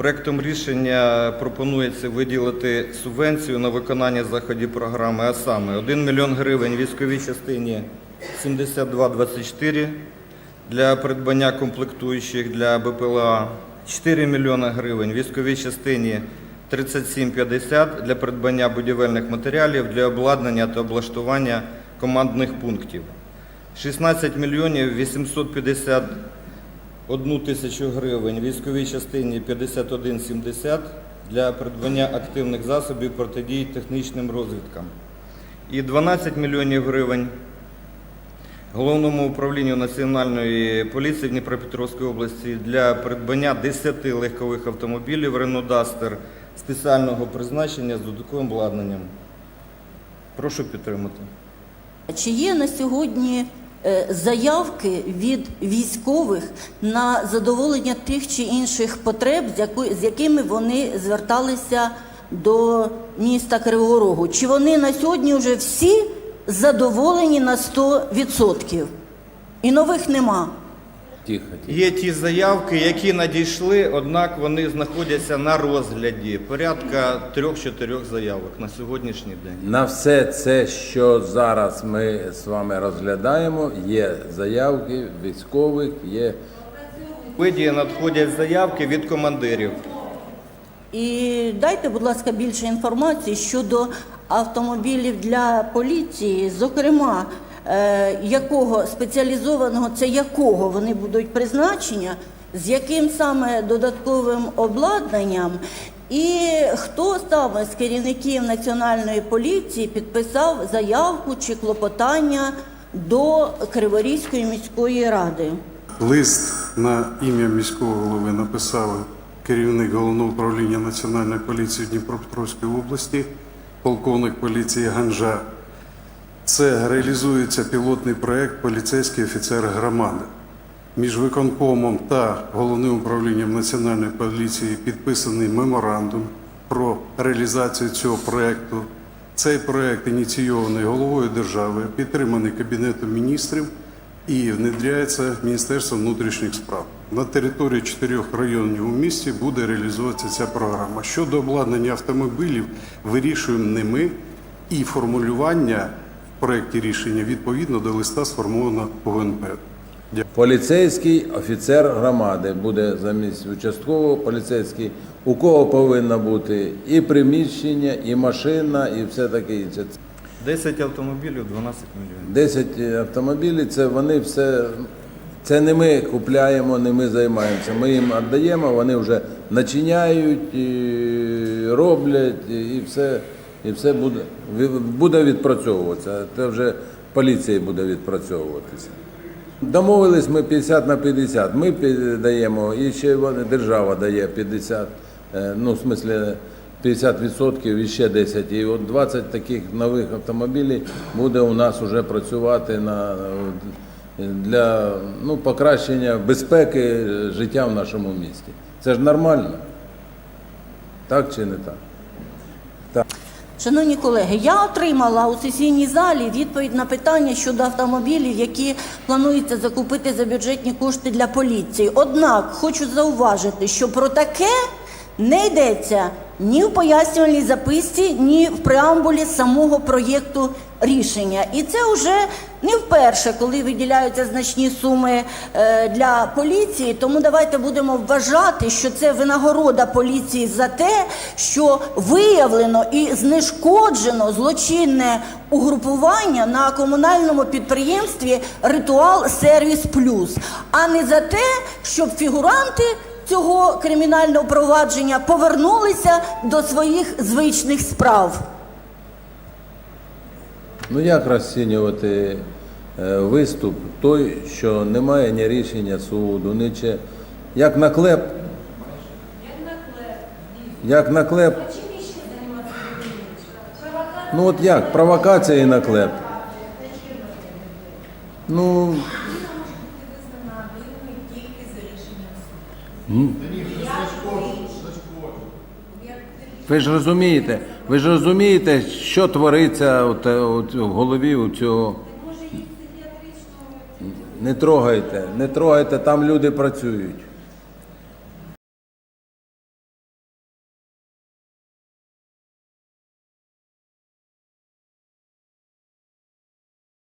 Проектом рішення пропонується виділити субвенцію на виконання заходів програми, а саме 1 мільйон гривень військовій частині 7224 для придбання комплектуючих для БПЛА, 4 мільйони гривень військовій частині 3750 для придбання будівельних матеріалів для обладнання та облаштування командних пунктів. 16 мільйонів 851 тисячу гривень військовій частині 5170 для придбання активних засобів протидії технічним розвідкам. І 12 мільйонів гривень Головному управлінню Національної поліції в Дніпропетровській області для придбання 10 легкових автомобілів Renault Duster спеціального призначення з додатковим обладнанням. Прошу підтримати. Чи є на сьогодні заявки від військових на задоволення тих чи інших потреб, з якими вони зверталися до міста Кривого Рогу? Чи вони на сьогодні вже всі задоволені на 100%? І нових нема. Тихо. Є ті заявки, які надійшли, однак вони знаходяться на розгляді. Порядка трьох-чотирьох заявок на сьогоднішній день. На все це, що зараз ми з вами розглядаємо, є заявки військових, є виді надходять заявки від командирів. І дайте, будь ласка, більше інформації щодо автомобілів для поліції, зокрема, якого спеціалізованого, це якого вони будуть призначення, з яким саме додатковим обладнанням, і хто саме з керівників національної поліції підписав заявку чи клопотання до Криворізької міської ради. Лист на ім'я міського голови написав керівник головного управління Національної поліції Дніпропетровської області, полковник поліції Ганжа. Це реалізується пілотний проект Поліцейський офіцер громади. Між виконкомом та головним управлінням Національної поліції підписаний меморандум про реалізацію цього проекту. Цей проект ініційований головою держави, підтриманий Кабінетом міністрів і внедряється Міністерством внутрішніх справ. На території чотирьох районів у місті буде реалізовуватися ця програма. Щодо обладнання автомобілів, вирішуємо не ми, і формулювання проєкті рішення відповідно до листа сформовано ГНП. Дякую. поліцейський офіцер громади, буде замість участкового поліцейський, у кого повинно бути і приміщення, і машина, і все таке інше. 10 автомобілів, 12 мільйонів. 10 автомобілів, це вони все. Це не ми купляємо, не ми займаємося. Ми їм віддаємо, вони вже начиняють, роблять, і все, і все буде, буде відпрацьовуватися. Це вже поліції буде відпрацьовуватися. Домовились ми 50 на 50. Ми даємо, і ще держава дає 50, е, ну, в смислі 50% і ще 10. І от 20 таких нових автомобілів буде у нас вже працювати на, для ну, покращення безпеки е, життя в нашому місті. Це ж нормально. Так чи не так? Шановні колеги, я отримала у сесійній залі відповідь на питання щодо автомобілів, які планується закупити за бюджетні кошти для поліції. Однак хочу зауважити, що про таке не йдеться ні в пояснювальній записці, ні в преамбулі самого проєкту рішення. І це вже не вперше, коли виділяються значні суми е, для поліції. Тому давайте будемо вважати, що це винагорода поліції за те, що виявлено і знешкоджено злочинне угрупування на комунальному підприємстві Ритуал Сервіс Плюс, а не за те, щоб фігуранти. Цього кримінального провадження повернулися до своїх звичних справ. Ну як розцінювати е, виступ той, що немає ні рішення суду, ні чи як наклеп? Як наклеп? Ну от як? Провокація і наклеп. Ну. Ви ж розумієте, ви ж розумієте, що твориться от, от в голові у цього. Не трогайте, не трогайте, там люди працюють.